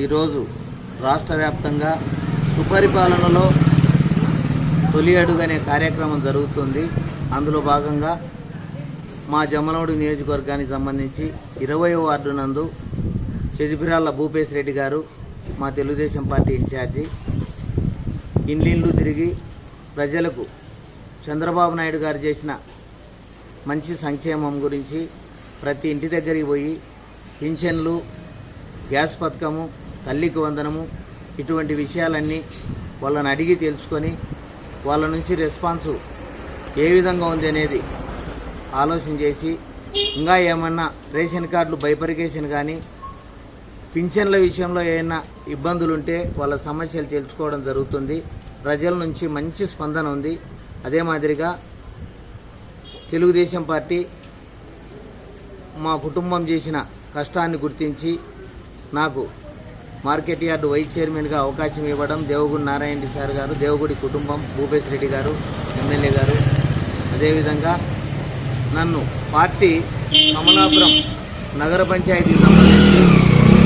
ఈరోజు రాష్ట్ర వ్యాప్తంగా సుపరిపాలనలో తొలి అడుగు అనే కార్యక్రమం జరుగుతుంది. అందులో భాగంగా మా జమ్మలమూడి నియోజకవర్గానికి సంబంధించి ఇరవై వార్డు నందు చెదిపిరాళ్ళ భూపేశ్ రెడ్డి గారు మా తెలుగుదేశం పార్టీ ఇన్ఛార్జి. ఇండ్లిండ్లు తిరిగి ప్రజలకు చంద్రబాబు నాయుడు గారు చేసిన మంచి సంక్షేమం గురించి ప్రతి ఇంటి దగ్గరికి పోయి పింఛన్లు గ్యాస్ పథకము తల్లికి వందనము. ఇటువంటి విషయాలన్నీ వాళ్ళని అడిగి తెలుసుకొని వాళ్ళ నుంచి రెస్పాన్సు ఏ విధంగా ఉంది అనేది ఆలోచన చేసి ఇంకా ఏమన్నా రేషన్ కార్డులు బైపరికేషన్ కానీ పింఛన్ల విషయంలో ఏమైనా ఇబ్బందులు ఉంటే వాళ్ళ సమస్యలు తెలుసుకోవడం జరుగుతుంది. ప్రజల నుంచి మంచి స్పందన ఉంది. అదే మాదిరిగా తెలుగుదేశం పార్టీ మా కుటుంబం చేసిన కష్టాన్ని గుర్తించి నాకు మార్కెట్ యార్డు వైస్ చైర్మన్గా అవకాశం ఇవ్వడం దేవగుడి నారాయణ రెడ్డి సార్ గారు దేవగుడి కుటుంబం భూపేశ్ రెడ్డి గారు ఎమ్మెల్యే గారు. అదేవిధంగా నన్ను పార్టీ కమలాపురం నగర పంచాయతీ సంబంధించి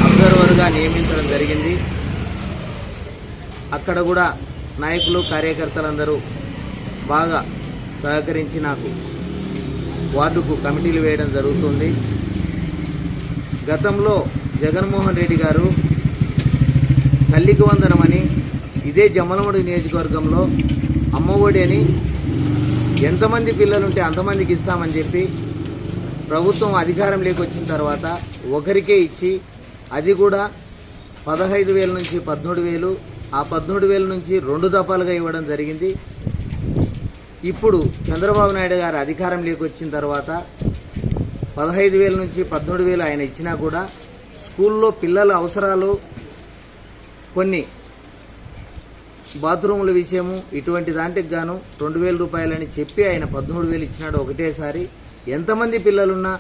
అబ్జర్వర్గా నియమించడం జరిగింది. అక్కడ కూడా నాయకులు కార్యకర్తలందరూ బాగా సహకరించి నాకు వార్డుకు కమిటీలు వేయడం జరుగుతుంది. గతంలో జగన్మోహన్ రెడ్డి గారు తల్లికి వందనమని ఇదే జమ్మలమూడి నియోజకవర్గంలో అమ్మఒడి అని ఎంతమంది పిల్లలుంటే అంతమందికి ఇస్తామని చెప్పి ప్రభుత్వం అధికారం లేకొచ్చిన తర్వాత ఒకరికే ఇచ్చి అది కూడా పదహైదు వేల నుంచి పద్మూడు వేలు ఆ పద్మూడు వేల నుంచి రెండు దఫాలుగా ఇవ్వడం జరిగింది. ఇప్పుడు చంద్రబాబు నాయుడు గారు అధికారం లేకొచ్చిన తర్వాత పదహైదు వేల నుంచి పదమూడు వేలు ఆయన ఇచ్చినా కూడా స్కూల్లో పిల్లల అవసరాలు కొన్ని బాత్రూముల విషయము ఇటువంటి దాంటికి గాను రెండు వేల రూపాయలని చెప్పి ఆయన పదమూడు వేలు ఇచ్చినాడు ఒకటేసారి. ఎంతమంది పిల్లలున్నా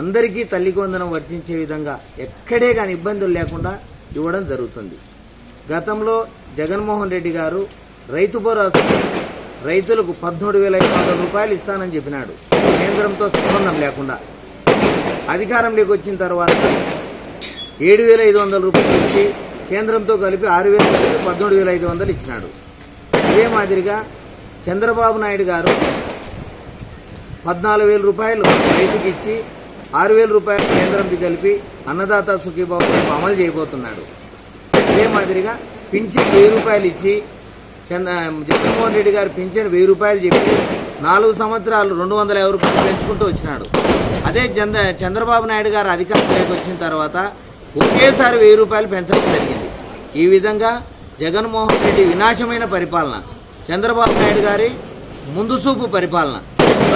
అందరికీ తల్లి కొందనం వర్తించే విధంగా ఎక్కడే కానీ ఇబ్బందులు లేకుండా ఇవ్వడం జరుగుతుంది. గతంలో జగన్మోహన్ రెడ్డి గారు రైతు భరోసా రైతులకు పదమూడు వేల ఐదు వందల రూపాయలు ఇస్తానని చెప్పినాడు. కేంద్రంతో సంబంధం లేకుండా. అధికారంలోకి వచ్చిన తర్వాత ఏడు వేల ఐదు వందల రూపాయలు ఇచ్చి కేంద్రంతో కలిపి ఆరు వేల పద్మూడు పదమూడు వేల ఐదు వందలు ఇచ్చినాడు. ఇదే మాదిరిగా చంద్రబాబు నాయుడు గారు పద్నాలుగు వేల రూపాయలు రైతుకి ఇచ్చి ఆరు వేల రూపాయలు కేంద్రంతో కలిపి అన్నదాత సుఖీబాబు అమలు చేయబోతున్నాడు. ఇదే మాదిరిగా పింఛన్ వెయ్యి రూపాయలు ఇచ్చి జగన్మోహన్ రెడ్డి గారు పింఛన్ వెయ్యి రూపాయలు చెప్పి నాలుగు సంవత్సరాలు రెండు వందల యాభై రూపాయలు పెంచుకుంటూ వచ్చినాడు. అదే చంద్ర చంద్రబాబు నాయుడు గారు అధికారంలోకి వచ్చిన తర్వాత ఒకేసారి వెయ్యి రూపాయలు పెంచడం జరిగింది. ఈ విధంగా జగన్మోహన్ రెడ్డి వినాశమైన పరిపాలన చంద్రబాబు నాయుడు గారి ముందుసూపు పరిపాలన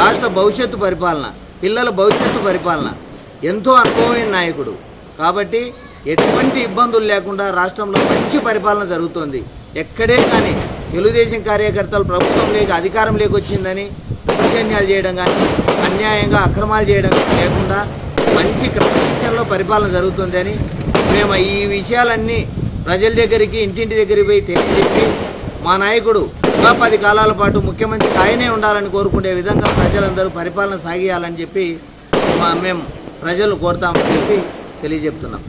రాష్ట్ర భవిష్యత్తు పరిపాలన పిల్లల భవిష్యత్తు పరిపాలన ఎంతో అనుభవమైన నాయకుడు. కాబట్టి ఎటువంటి ఇబ్బందులు లేకుండా రాష్ట్రంలో మంచి పరిపాలన జరుగుతోంది. ఎక్కడే కానీ తెలుగుదేశం కార్యకర్తలు ప్రభుత్వం లేక అధికారం లేకొచ్చిందని దౌర్జన్యాలు చేయడం కానీ అన్యాయంగా అక్రమాలు చేయడం లేకుండా మంచి క్రమశిక్షణలో పరిపాలన జరుగుతుందని మేము ఈ విషయాలన్నీ ప్రజల దగ్గరికి ఇంటింటి దగ్గరికి పోయి తెలియజెప్పి మా నాయకుడు ఇంకా పది కాలాల పాటు ముఖ్యమంత్రి ఆయనే ఉండాలని కోరుకునే విధంగా ప్రజలందరూ పరిపాలన సాగియాలని చెప్పి మా- మేము ప్రజలు కోరుతామని చెప్పి తెలియజెప్తున్నాం.